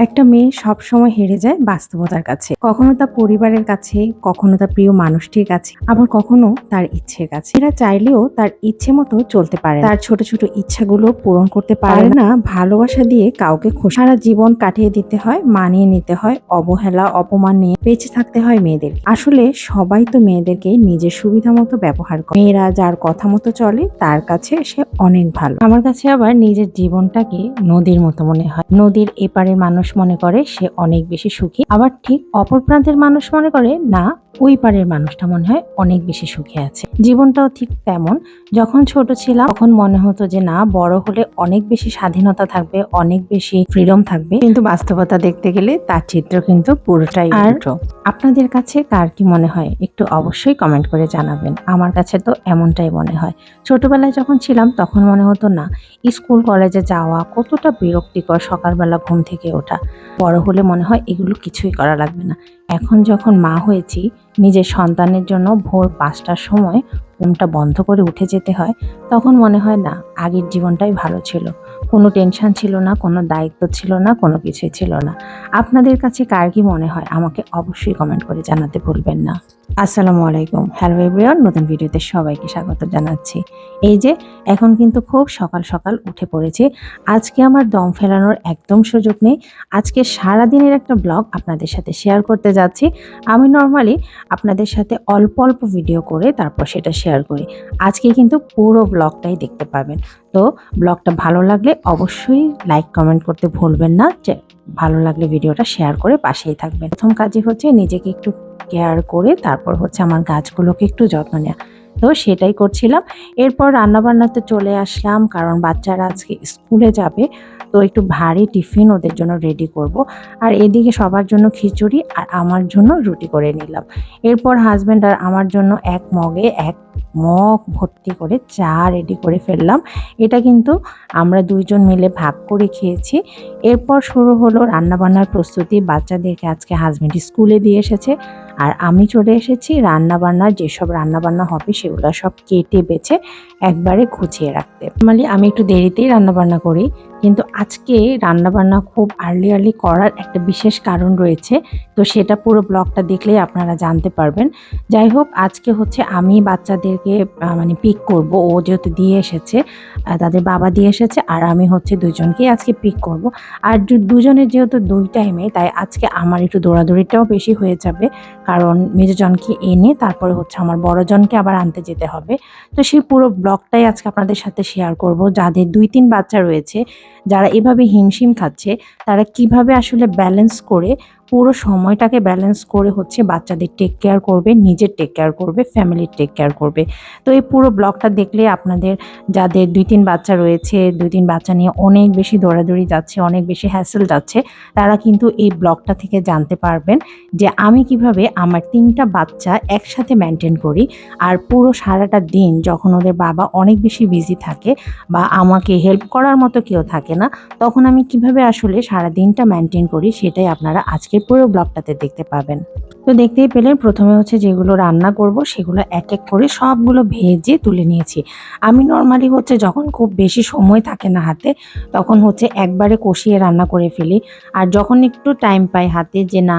একটা মেয়ে সবসময় হেরে যায় বাস্তবতার কাছে। কখনো তার পরিবারের কাছে কখনো তার প্রিয় মানুষটির কাছে আবার কখনো তার ইচ্ছের কাছে। এরা চাইলেও তার ইচ্ছে মতো চলতে পারে তার ছোট ছোট ইচ্ছাগুলো পূরণ করতে পারে না। ভালোবাসা দিয়ে কাউকে খুশি সারা জীবন কাটিয়ে দিতে হয় মানিয়ে নিতে হয় অবহেলা অপমান নিয়ে বেঁচে থাকতে হয় মেয়েদের। আসলে সবাই তো মেয়েদেরকে নিজের সুবিধা মতো ব্যবহার করে। মেয়েরা যার কথা মতো চলে তার কাছে সে অনেক ভালো। আমার কাছে আবার নিজের জীবনটাকে নদীর মতো মনে হয়। নদীর এপারে মানুষ মনে করে সে অনেক বেশি সুখী। আবার ঠিক অপর প্রান্তের মানুষ মনে করে না ওই পারের মানুষটা মনে হয় অনেক বেশি সুখে আছে। জীবনটাও ঠিক তেমন। যখন ছোট ছিলাম তখন মনে হতো যে না বড় হলে অনেক বেশি স্বাধীনতা থাকবে অনেক বেশি ফ্রিডম থাকবে। কিন্তু বাস্তবতা দেখতে গেলে তার চিত্র কিন্তু পুরোটাই আর আপনাদের কাছে কার কি মনে হয়? একটু অবশ্যই কমেন্ট করে জানাবেন। আমার কাছে তো এমনটাই মনে হয়। ছোটবেলায় যখন ছিলাম তখন মনে হতো না স্কুল কলেজে যাওয়া কতটা বিরক্তিকর সকালবেলা ঘুম থেকে ওঠা। বড় হলে মনে হয় এগুলো কিছুই করা লাগবে না। এখন যখন মা হয়েছি নিজের সন্তানের জন্য ভোর পাঁচটার সময় ঘুমটা বন্ধ করে উঠে যেতে হয়, তখন মনে হয়, না, আগের জীবনটাই ভালো ছিল। কোনো টেনশন ছিল না, কোনো দায়িত্ব ছিল না, কোনো কিছুই ছিল না। আপনাদের কাছে কার কি মনে হয়, আমাকে অবশ্যই কমেন্ট করে জানাতে ভুলবেন না। আসসালামু আলাইকুম। হ্যালো এভরিওয়ান নতুন ভিডিওতে সবাইকে স্বাগত জানাচ্ছি। এই যে, এখন কিন্তু খুব সকাল সকাল উঠে পড়েছি। আজকে আমার দম ফেলানোর একদম সুযোগ নেই। আজকে সারা দিনের একটা ব্লগ আপনাদের সাথে শেয়ার করতে যাচ্ছি। আমি নর্মালি আপনাদের সাথে অল্প অল্প ভিডিও করে তারপর সেটা করি। আজকে কিন্তু পুরো ব্লগটাই দেখতে পাবেন তো ব্লগটা ভালো লাগলে অবশ্যই লাইক কমেন্ট করতে ভুলবেন না। যে ভালো লাগলে ভিডিওটা শেয়ার করে পাশেই থাকবেন। প্রথম কাজই হচ্ছে নিজেকে একটু কেয়ার করে তারপর হচ্ছে আমার গাছগুলোকে একটু যত্ন নেওয়া। তো সেটাই করছিলাম। এরপর রান্নাবান্নাতে চলে আসলাম কারণ বাচ্চারা আজকে স্কুলে যাবে। তো একটু ভারী টিফিন ওদের জন্য রেডি করব। আর এদিকে সবার জন্য খিচুড়ি আর আমার জন্য রুটি করে নিলাম। এরপর হাজব্যান্ড আর আমার জন্য এক মগে এক মগ ভর্তি করে চা রেডি করে ফেললাম। এটা কিন্তু আমরা দুইজন মিলে ভাগ করে খেয়েছি। এরপর শুরু হলো রান্নাবান্নার প্রস্তুতি। বাচ্চাদেরকে আজকে হাজব্যান্ড স্কুলে দিয়ে এসেছে। আর আমি চলে এসেছি রান্নাবান্না যেসব রান্নাবান্না হবে সেগুলো সব কেটে বেছে একবারে গুছিয়ে রাখতে। নর্মালি আমি একটু দেরিতেই রান্নাবান্না করি। কিন্তু আজকে রান্নাবান্না খুব আর্লি আর্লি করার একটা বিশেষ কারণ রয়েছে। তো সেটা পুরো ব্লগটা দেখলেই আপনারা জানতে পারবেন। যাই হোক, আজকে হচ্ছে আমি বাচ্চাদেরকে মানে পিক করব। ও যেহেতু দিয়ে এসেছে তাদের বাবা দিয়ে এসেছে, আর আমি হচ্ছে দুজনকেই আজকে পিক করব। আর দুজনের যেহেতু দুই টাইমে তাই আজকে আমার একটু দৌড়াদৌড়িটাও বেশি হয়ে যাবে। কারণ মেজজনকে এনে তারপরে হচ্ছে আমার বড়জনকে আবার আনতে যেতে হবে। তো সেই পুরো ব্লগটাই আজকে আপনাদের সাথে শেয়ার করব। যাদের দুই, তিন বাচ্চা রয়েছে যারা এভাবে হিমশিম খাচ্ছে তারা কীভাবে আসলে ব্যালেন্স করে পুরো সময়টাকে ব্যালেন্স করে হচ্ছে বাচ্চাদের টেক কেয়ার করবে, নিজের টেক কেয়ার করবে ফ্যামিলির টেক কেয়ার করবে। তো এই পুরো ব্লগটা দেখলে আপনাদের যাদের দুই তিন বাচ্চা রয়েছে, দুই তিন বাচ্চা নিয়ে অনেক বেশি দৌড়াদৌড়ি যাচ্ছে, অনেক বেশি হ্যাসেল যাচ্ছে, তারা কিন্তু এই ব্লগটা থেকে জানতে পারবেন যে আমি কীভাবে আমার তিনটা বাচ্চা একসাথে মেনটেন করি। আর পুরো সারাটা দিন যখন ওদের বাবা অনেক বেশি বিজি থাকে বা আমাকে হেল্প করার মতো কেউ থাকে না, তখন আমি কীভাবে আসলে সারা দিনটা মেনটেন করি সেটাই আপনারা আজকের পুরো ব্লগটাতে দেখতে পাবেন। তো দেখতেই পেলেন প্রথমে হচ্ছে যেগুলো রান্না করব, সেগুলো এক এক করে সবগুলো ভেজে তুলে নিয়েছি। আমি নর্মালি হচ্ছে যখন খুব বেশি সময় থাকে না হাতে, তখন হচ্ছে একবারে কষিয়ে রান্না করে ফেলি। আর যখন একটু টাইম পাই হাতে যে না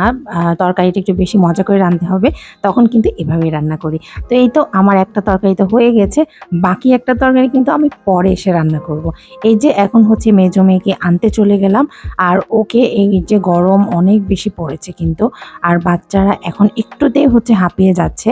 তরকারিটা একটু বেশি মজা করে রাঁধতে হবে, তখন কিন্তু এভাবেই রান্না করি। তো এই তো আমার একটা তরকারি তো হয়ে গেছে, বাকি একটা তরকারি কিন্তু আমি পরে এসে রান্না করব। এই যে এখন হচ্ছে মেজো মেয়েকে আনতে চলে গেলাম, আর ওকে এই যে গরম অনেক বেশি পড়েছে কিন্তু, আর বাচ্চারা এখন একটুতেই হচ্ছে হাঁপিয়ে যাচ্ছে।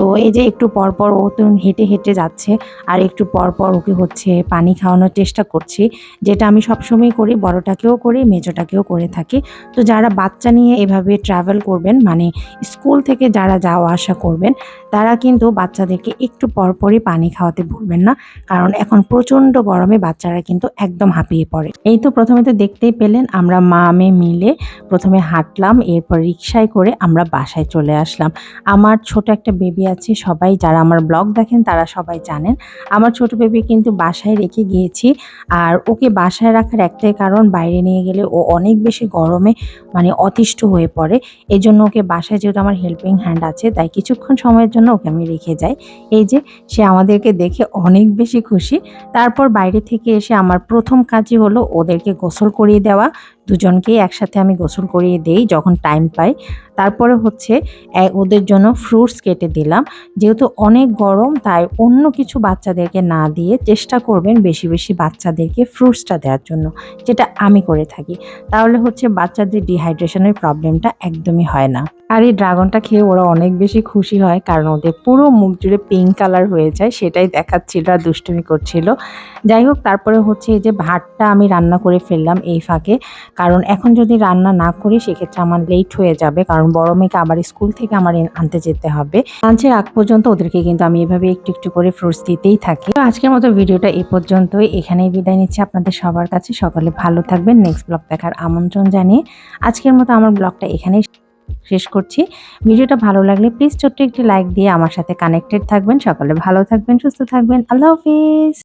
তো এই যে একটু পরপর ও তো হেঁটে হেঁটে যাচ্ছে আর একটু পরপর ওকে হচ্ছে পানি খাওয়ানোর চেষ্টা করছি, যেটা আমি সবসময় করি, বড়টাকেও করি, মেজোটাকেও করে থাকি। তো যারা বাচ্চা নিয়ে এভাবে ট্রাভেল করবেন মানে স্কুল থেকে যারা যাওয়া আসা করবেন, তারা কিন্তু বাচ্চাদেরকে একটু পরপরই পানি খাওয়াতে ভুলবেন না, কারণ এখন প্রচণ্ড গরমে বাচ্চারা কিন্তু একদম হাঁপিয়ে পড়ে। এই তো প্রথমে তো দেখতেই পেলেন, আমরা মা মেয়ে মিলে প্রথমে হাঁটলাম, এরপর রিক্সায় করে আমরা বাসায় চলে আসলাম। আমার ছোট একটা বেবি আছে সবাই যারা আমার ব্লগ দেখেন তারা সবাই জানেন। আমার ছোট বেবি কিন্তু বাসায় রেখে গিয়েছি আর ওকে বাসায় রাখার একটাই কারণ, বাইরে নিয়ে গেলে ও অনেক বেশি গরমে মানে অতিষ্ঠ হয়ে পড়ে। এই জন্য ওকে বাসায় যেহেতু আমার হেল্পিং হ্যান্ড আছে, তাই কিছুক্ষণ সময়ের জন্য ওকে আমি রেখে যাই। এই যে, সে আমাদেরকে দেখে অনেক বেশি খুশি। তারপর বাইরে থেকে এসে আমার প্রথম কাজই হলো ওদেরকে গোসল করিয়ে দেওয়া। দুজনকেই একসাথে আমি গোসল করিয়ে দেই যখন টাইম পাই। তারপরে হচ্ছে ওদের জন্য ফ্রুটস কেটে দিলাম। যেহেতু অনেক গরম, তাই অন্য কিছু বাচ্চাদেরকে না দিয়ে চেষ্টা করবেন বেশি বেশি বাচ্চাদেরকে ফ্রুটসটা দেওয়ার জন্য, যেটা আমি করে থাকি। তাহলে হচ্ছে বাচ্চাদের ডিহাইড্রেশনের প্রবলেমটা একদমই হয় না। আর এই ড্রাগনটা খেয়ে ওরা অনেক বেশি খুশি হয়, কারণ ওদের পুরো মুখ জুড়ে পিঙ্ক কালার হয়ে যায়, সেটাই দেখাচ্ছিল আর দুষ্টুমি করছিল। যাই হোক, তারপরে হচ্ছে এই যে ভাতটা আমি রান্না করে ফেললাম এই ফাঁকে, কারণ এখন যদি রান্না না করি, সেক্ষেত্রে আমার লেট হয়ে যাবে, কারণ বড় মেয়েকে আবার স্কুল থেকে আমার আনতে যেতে হবে। লাঞ্চের আগ পর্যন্ত ওদেরকে কিন্তু আমি এভাবে একটু একটু করে ফ্রুটস দিতেই থাকি। তো আজকের মতো ভিডিওটা এ পর্যন্তই, এখানেই বিদায় নিচ্ছি আপনাদের সবার কাছে, সকলে ভালো থাকবেন নেক্সট ব্লগ দেখার আমন্ত্রণ জানিয়ে আজকের মতো আমার ব্লগটা এখানেই শেষ করছি। ভিডিওটা ভালো লাগলে প্লিজ ছোট্ট একটি লাইক দিয়ে আমার সাথে কানেক্টেড থাকবেন। সকলে ভালো থাকবেন, সুস্থ থাকবেন। আল্লাহ হাফিজ।